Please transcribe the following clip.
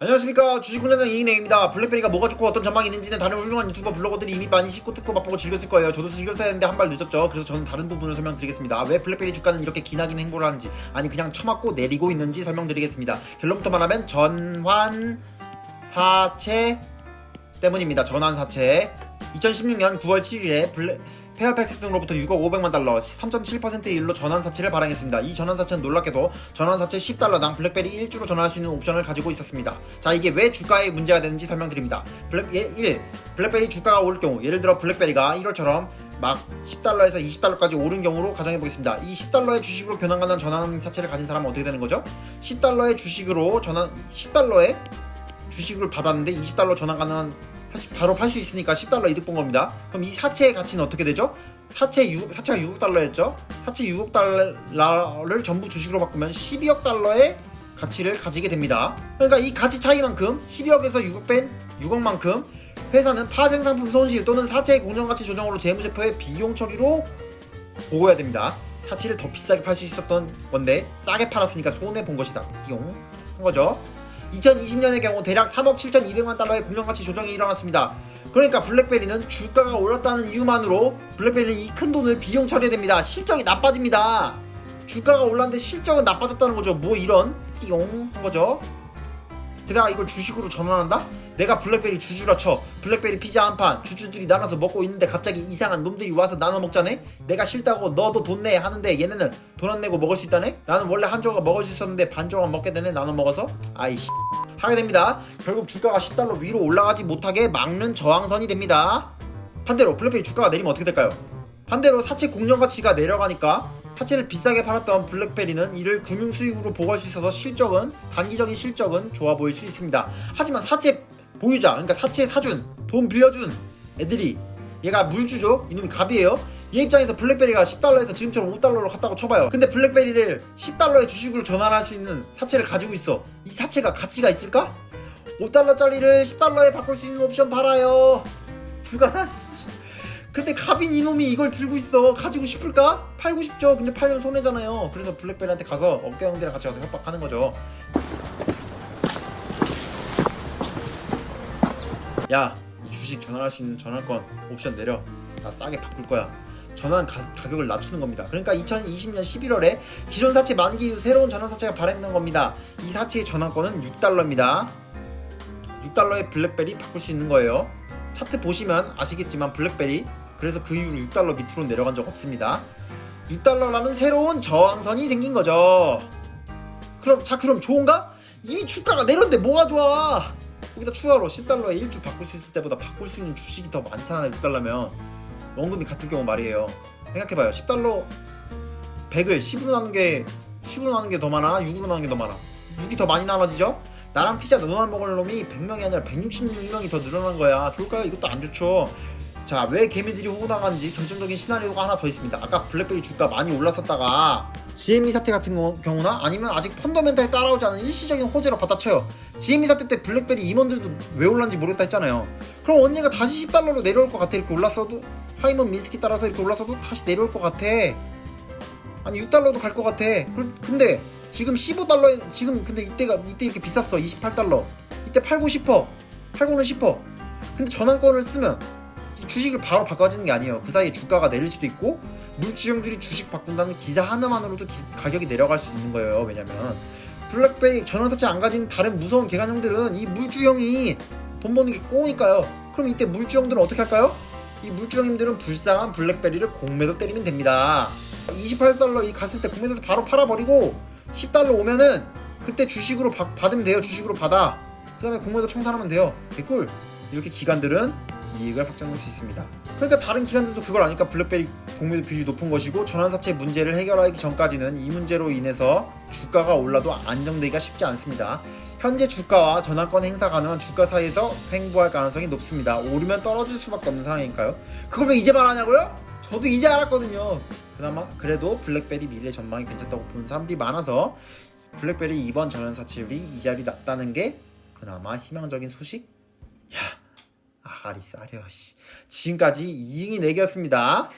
안녕하십니까. 주식훈련장 이인행입니다. 블랙베리가 뭐가 좋고 어떤 전망이 있는지는 다른 훌륭한 유튜버 블로거들이 이미 많이 씹고 듣고 맛보고 즐겼을 거예요. 저도 즐겼어야 했는데 한 발 늦었죠. 그래서 저는 다른 부분을 설명드리겠습니다. 왜 블랙베리 주가는 이렇게 기나긴 행보를 하는지 아니 그냥 처맞고 내리고 있는지 설명드리겠습니다. 결론부터 말하면 전환 사채 때문입니다. 전환 사채. 2016년 9월 7일에 블랙 페어팩스 등으로부터 6억 500만 달러 3.7%의 일로 전환사채를 발행했습니다. 이 전환사채는 놀랍게도 전환사채 10달러당 블랙베리 1주로 전환할 수 있는 옵션을 가지고 있었습니다. 자 이게 왜 주가에 문제가 되는지 설명드립니다. 블랙, 예, 1. 블랙베리 주가가 오를 경우 예를 들어 블랙베리가 1월처럼 막 10달러에서 20달러까지 오른 경우로 가정해 보겠습니다. 이 10달러의 주식으로 교환 가능한 전환 사채를 가진 사람은 어떻게 되는 거죠? 10달러의 주식으로 전환 10달러의 주식을 받았는데 20달러 전환 가능한 할 수- 바로 팔 수 있으니까 10달러 이득 본 겁니다. 그럼 이 사채의 가치는 어떻게 되죠? 사채 6, 사채가 6억 달러였죠? 사채 6억 달러를 전부 주식으로 바꾸면 12억 달러의 가치를 가지게 됩니다. 그러니까 이 가치 차이만큼 12억에서 6억 뺀 6억만큼 회사는 파생상품 손실 또는 사채의 공정가치 조정으로 재무제표의 비용 처리로 보고해야 됩니다. 사치를 더 비싸게 팔 수 있었던 건데 싸게 팔았으니까 손해 본 것이다. 띠용 한 거죠. 2020년의 경우 대략 3억 7,200만 달러의 공정가치 조정이 일어났습니다. 그러니까 블랙베리는 주가가 올랐다는 이유만으로 블랙베리는 이 큰 돈을 비용 처리해야 됩니다. 실적이 나빠집니다. 주가가 올랐는데 실적은 나빠졌다는 거죠. 뭐 이런 띠용 한 거죠. 게다가 이걸 주식으로 전환한다? 내가 블랙베리 주주라 쳐. 블랙베리 피자 한 판 주주들이 나눠서 먹고 있는데 갑자기 이상한 놈들이 와서 나눠 먹자네? 내가 싫다고 너도 돈 내 하는데 얘네는 돈 안 내고 먹을 수 있다네? 나는 원래 한 조각 먹을 수 있었는데 반 조각 먹게 되네 나눠 먹어서? 아이씨 하게 됩니다. 결국 주가가 10달러 위로 올라가지 못하게 막는 저항선이 됩니다. 반대로 블랙베리 주가가 내리면 어떻게 될까요? 반대로 사채 공정 가치가 내려가니까 사채를 비싸게 팔았던 블랙베리는 이를 금융 수익으로 보고할 수 있어서 실적은 단기적인 실적은 좋아 보일 수 있습니다. 하지만 사채 보유자 그러니까 사채 사준 돈 빌려준 애들이 얘가 물주죠 이놈이 갑이에요 얘 입장에서 블랙베리가 10달러에서 지금처럼 5달러로 갔다고 쳐봐요 근데 블랙베리를 10달러의 주식으로 전환할 수 있는 사채를 가지고 있어 이 사채가 가치가 있을까? 5달러짜리를 10달러에 바꿀 수 있는 옵션 팔아요 누가 사 씨. 근데 카빈 이놈이 이걸 들고 있어 가지고 싶을까? 팔고 싶죠 근데 팔면 손해잖아요 그래서 블랙베리한테 가서 업계형들이랑 같이 가서 협박하는 거죠 야, 이 주식 전환할 수 있는 전환권 옵션 내려. 나 싸게 바꿀 거야. 전환 가, 가격을 낮추는 겁니다. 그러니까 2020년 11월에 기존 사채 만기 이후 새로운 전환 사채가 발행된 겁니다. 이 사채의 전환권은 6달러입니다. 6달러에 블랙베리 바꿀 수 있는 거예요. 차트 보시면 아시겠지만 블랙베리 그래서 그 이후로 6달러 밑으로 내려간 적 없습니다. 6달러라는 새로운 저항선이 생긴 거죠. 그럼 자 그럼 좋은가? 이미 주가가 내렸는데 뭐가 좋아? 거기다 추가로 10달러에 1주 바꿀 수 있을 때보다 바꿀 수 있는 주식이 더 많잖아요 6달러면 원금이 같을 경우 말이에요 생각해봐요 10달러 100을 10으로 나눈 게 10으로 나눈 게 더 많아 6으로 나눈 게 더 많아 6이 더 많이 나눠지죠 나랑 피자 너만 먹을 놈이 100명이 아니라 166명이 더 늘어난 거야 좋을까요? 이것도 안 좋죠 자 왜 개미들이 호구당한지 결정적인 시나리오가 하나 더 있습니다. 아까 블랙베리 주가 많이 올랐었다가 GME 사태 같은 거- 경우나 아니면 아직 펀더멘탈 따라오지 않은 일시적인 호재로 받아쳐요. GME 사태 때 블랙베리 임원들도 왜 올랐는지 모르겠다 했잖아요. 그럼 언젠가 다시 10달러로 내려올 것 같아? 이렇게 올랐어도? 하이먼 민스키 따라서 이렇게 올랐어도 다시 내려올 것 같아? 아니 6달러도 갈 것 같아. 그- 근데 지금 15달러에 지금 근데 이때가 이때 이렇게 비쌌어. 28달러. 이때 팔고 싶어. 팔고는 싶어. 근데 전환권을 쓰면 이 주식을 바로 바꿔지는 게 아니에요. 그 사이에 주가가 내릴 수도 있고 물주형들이 주식 바꾼다는 기사 하나만으로도 기- 가격이 내려갈 수 있는 거예요. 왜냐면 블랙베리 전환사채 안 가진 다른 무서운 개간형들은 이 물주형이 돈 버는 게 꼬우니까요. 그럼 이때 물주형들은 어떻게 할까요? 이 물주형님들은 불쌍한 블랙베리를 공매도 때리면 됩니다. 28달러 이 갔을 때 공매도에서 바로 팔아버리고 10달러 오면은 그때 주식으로 바- 받으면 돼요. 주식으로 받아. 그 다음에 공매도 청산하면 돼요. 개꿀. 이렇게 기관들은 이익을 확정할 수 있습니다. 그러니까 다른 기관들도 그걸 아니까 블랙베리 공매도 비율이 높은 것이고 전환사채 문제를 해결하기 전까지는 이 문제로 인해서 주가가 올라도 안정되기가 쉽지 않습니다. 현재 주가와 전환권 행사 가능한 주가 사이에서 횡보할 가능성이 높습니다. 오르면 떨어질 수밖에 없는 상황이니까요? 그걸 왜 이제 말하냐고요? 저도 이제 알았거든요. 그나마 그래도 블랙베리 미래 전망이 괜찮다고 보는 사람들이 많아서 블랙베리 이번 전환 사채율이 이 자리 낮다는 게 그나마 희망적인 소식? 야 아가리 싸려 씨. 지금까지 이응이 내기였습니다